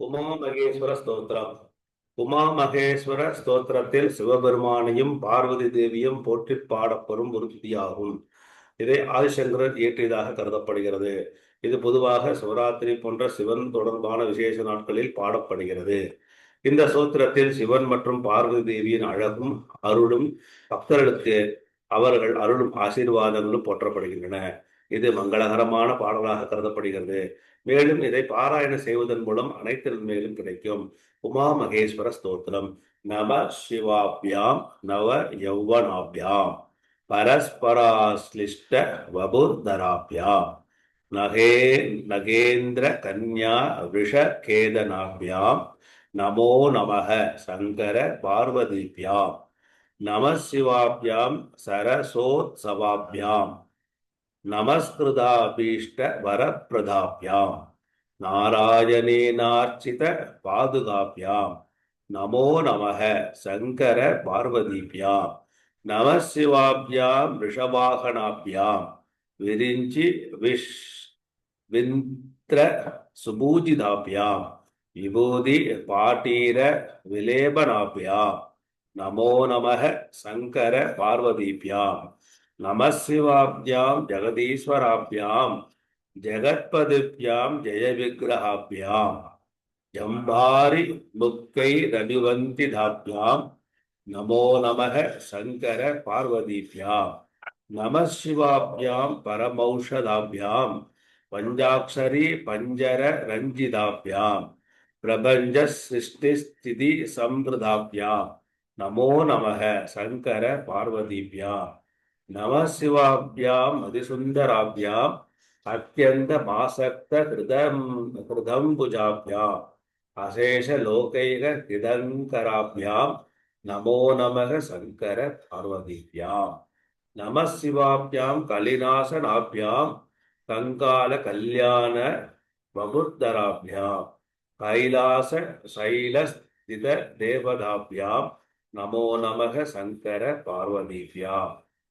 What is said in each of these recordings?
உமா மகேஸ்வர ஸ்தோத்திரம். உமா மகேஸ்வர ஸ்தோத்திரத்தில் சிவபெருமானையும் பார்வதி தேவியும் போற்றி பாடப்பெறும் ஒரு துதியாகும் இதை ஆதிசங்கரர் இயற்றியதாக கருதப்படுகிறது. இது பொதுவாக சிவராத்திரி போன்ற சிவன் தொடர்பான விசேஷ நாட்களில் பாடப்படுகிறது. இந்த சோத்திரத்தில் சிவன் மற்றும் பார்வதி தேவியின் அழகும் அருளும் பக்தர்களுக்கு அவர்கள் அருளும் ஆசீர்வாதங்களும் போற்றப்படுகின்றன. இது மங்களகரமான பாடலாக கருதப்படுகிறது. மேலும் இதை பாராயணம் செய்வதன் மூலம் அனைத்து நன்மைகளும் கிடைக்கும். உமா மகேஸ்வர ஸ்தோத்திரம். நம சிவாபியாம் நவ யௌவனாபியாம். பரஸ்பராஸ்லிஷ்ட வபுர்தராபியாம். நகே நகேந்திர கன்யா விஷகேதனாபியாம் நமோ நமக சங்கர பார்வதிபியாம். நம சிவாபியாம் சரசோத்சவாபியாம். நமஸ்கிருதாபீஷ்ட வரப்பிரதாபியாம். நாராயணேனார்ச்சித பாதுகாப்பியாம் நமோ நமக சங்கர பார்வதிபியாம். நம சிவாபியாம் ரிஷபாகனாபியாம் விரிஞ்சி விஷ் விந்திர சுபூஜிதாபியாம். விபூதி பாட்டீர விலேபனாபியாம். நமோ நமக சங்கர பார்வதிபியாம். நம சிவாபியாம் ஜெகதீஸ்வராபியாம் ஜெகத்பதிப்யாம் ஜெய விக்கிரகாபியாம் ஜம்பாரி முக்கை ரவிவந்திதாபியாம் நமோ நமக சங்கர பார்வதிபியாம் நம சிவாபியாம் பரமௌஷதாபியாம் பஞ்சாட்சரி பஞ்சர ரஞ்சிதாபியாம் பிரபஞ்ச சிருஷ்டி ஸ்திதி சம்பிரதாபியாம் நமோ நமக சங்கர பார்வதிபியாம் நவசிவாபியாம் மதிசுந்தராபியாம் அத்தியந்த மாசக்த கிருதம் கிருதம்புஜாபியாம் அசேஷ லோகைக ஹிதங்கராபியாம் நமோ நமக சங்கர பார்வதிபியாம் நம சிவாபியாம் கலிநாசனாபியாம் கங்கால கல்யாண வபுத்தராபியாம் கைலாச சைலஸ்தித தேவதாபியாம் நமோ நமக சங்கர பார்வதிபியாம்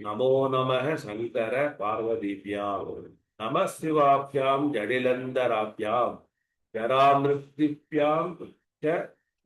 நமக சங்கர பார்வதிபியாம் நம சிவாபியாம் ஜடிலந்தராபியாம் ஜராமிருத்திப்யாம் ச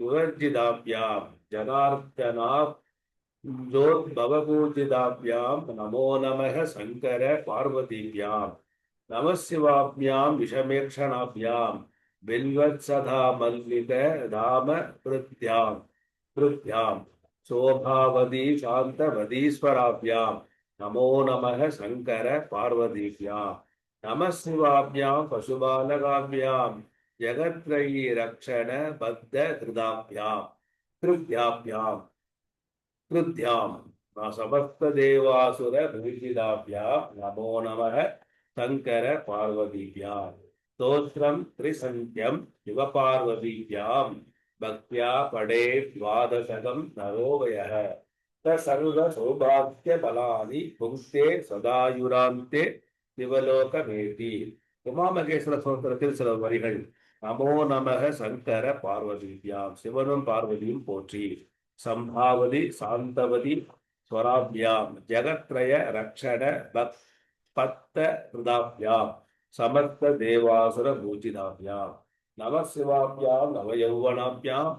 சுவர்ஜிதாபியாம் ஜனார்த்தனா ஜோத்பவபூஜிதாபியாம் நமோ நமக சங்கர பார்வதிபியாம் நம சிவாபியாம் விஷமேக்ஷணாபியாம் பில்வத்சதா மல்லிக தாம பிருத்யாம் பிருத்யாம் சோபாவதி சாந்தவதீஸ்வராபியாம். நமோ நமக சங்கர பார்வதிபியாம். நம சிவாபியாம் பசுபாலகாபியாம். ஜெகத்ரயி ரக்ஷண பத்த கிருதாபியாம் கிருத்யாபியாம் கிருத்யாம் சமஸ்தேவாசுர பூஜிதாபியாம் நமோ நமக சங்கர பார்வதிபியாம். ஸ்தோத்திரம் திரிசந்தியம் சிவபார்வதிபியாம் பக்தியா படே துவாதசகம் நரோவயः சர்வ சௌபாகிய பலானி புங்கே சதாயுராந்தே சிவலோகமேதி உமாமகேஸ்வர சோத்திரத்தில் சில வரிகள் நமோ நமக சங்கர பார்வதிபியாம் சிவனும் பார்வதியும் போற்றி சம்பாவதி சாந்தவதி ஸ்வராபியாம் ஜெகத்ரய ரக்ஷண பக் பத்த ஹிருதாபியாம் சமர்த்த தேவாசுர பூஜிதாபியாம் நம சிவாபியாம் நவயௌவனாபியாம்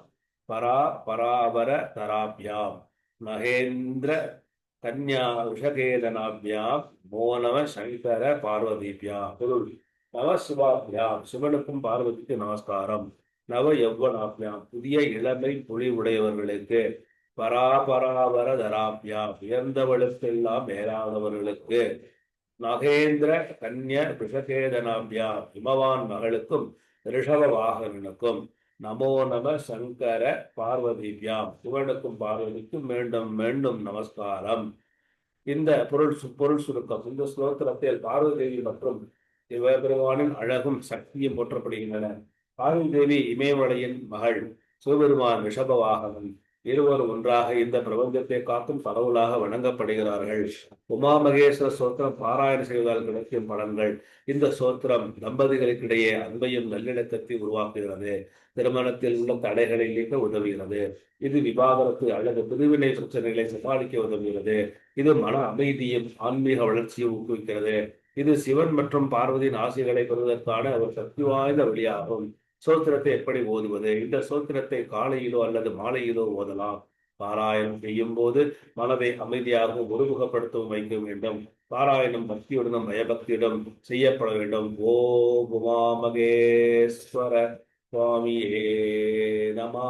பரா பராவர தராபியாம். மகேந்திர கன்யா ரிஷகேதனாபியாம் மோனவ சங்கர பார்வதிபியாம். பொருள் நவ சிவாபியாம் சிவனுக்கும் பார்வதிக்கு நமஸ்காரம். நவ யௌவனாபியாம் புதிய இளமை புலி உடையவர்களுக்கு பராபராவர தராபியாம் உயர்ந்தவளுக்கெல்லாம் மேலானவர்களுக்கு நகேந்திர கன்ய ரிஷகேதனாபியாம் இமவான் மகளுக்கும் ரிஷப வாகனனுக்கும் நமோ நம சங்கர பார்வதிபியாம் சிவனுக்கும் பார்வதிக்கும் மீண்டும் மீண்டும் நமஸ்காரம். இந்த பொருள் சு- பொருள் சுருக்கம் இந்த ஸ்லோகத்தில் பார்வதி தேவி மற்றும் சிவபெருமானின் அழகும் சக்தியும் போற்றப்படுகின்றன. பார்வதி தேவி இமயமலையின் மகள் சிவபெருமான் ரிஷப வாகனன் இருவரும் ஒன்றாக இந்த பிரபஞ்சத்தை காக்கும் கடவுளாக வணங்கப்படுகிறார்கள். உமா மகேஸ்வர சோத்திரம் பாராயணம் செய்வதால் கிடைக்கும் பலன்கள். இந்த சோத்திரம் தம்பதிகளுக்கிடையே அன்பையும் நல்லிணக்கத்தை உருவாக்குகிறது. திருமணத்தில் உள்ள தடைகளை நீக்க உதவுகிறது. இது விவாகரத்து அல்லது பிரிவினை பிரச்சனைகளை சமாளிக்க உதவுகிறது. இது மன அமைதியும் ஆன்மீக வளர்ச்சியும் ஊக்குவிக்கிறது. இது சிவன் மற்றும் பார்வதியின் ஆசைகளை பெறுவதற்கான ஒரு சக்தி வாய்ந்த வழியாகும். சோத்திரத்தை எப்படி ஓதுவது? இந்த சோத்திரத்தை காலையிலோ அல்லது மாலையிலோ ஓதலாம். பாராயணம் செய்யும் போது மனதை அமைதியாகவும் ஒருமுகப்படுத்தவும் வைக்க வேண்டும். பாராயணம் பக்தியுடனும் பயபக்தியுடன் செய்யப்பட வேண்டும். ஓம் உமா மகேஸ்வர சுவாமியே நமா.